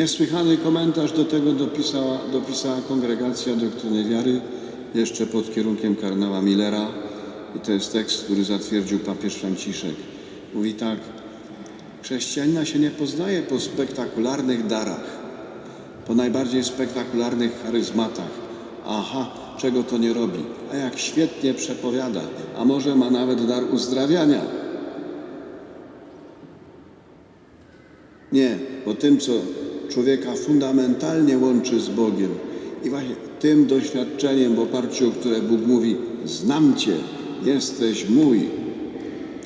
Niesłychany komentarz do tego dopisała, dopisała Kongregacja Doktryny Wiary jeszcze pod kierunkiem kardynała Millera. I to jest tekst, który zatwierdził papież Franciszek. Mówi tak, chrześcijanina się nie poznaje po spektakularnych darach, po najbardziej spektakularnych charyzmatach. Aha, czego to nie robi? A jak świetnie przepowiada, a może ma nawet dar uzdrawiania. Nie, bo tym, co człowieka fundamentalnie łączy z Bogiem i właśnie tym doświadczeniem, w oparciu o które Bóg mówi: Znam Cię, jesteś mój,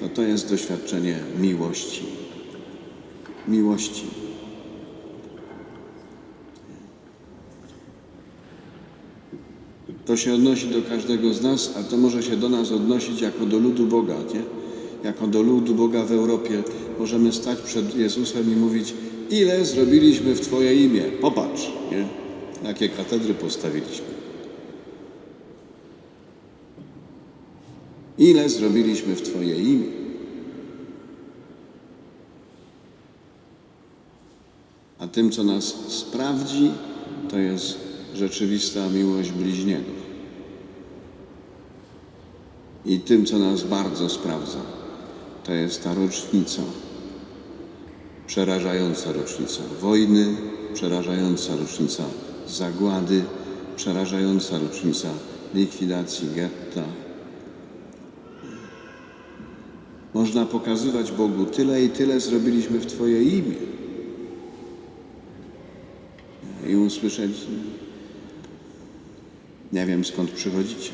to to jest doświadczenie miłości. Miłości. To się odnosi do każdego z nas, a to może się do nas odnosić jako do ludu Boga, nie? Jako do ludu Boga w Europie możemy stać przed Jezusem i mówić, ile zrobiliśmy w Twoje imię. Popatrz, nie? Jakie katedry postawiliśmy. Ile zrobiliśmy w Twoje imię. A tym, co nas sprawdzi, to jest rzeczywista miłość bliźniego. I tym, co nas bardzo sprawdza, to jest ta rocznica, przerażająca rocznica wojny, przerażająca rocznica zagłady, przerażająca rocznica likwidacji getta. Można pokazywać Bogu tyle i tyle zrobiliśmy w Twoje imię i usłyszeć, nie wiem skąd przychodzicie.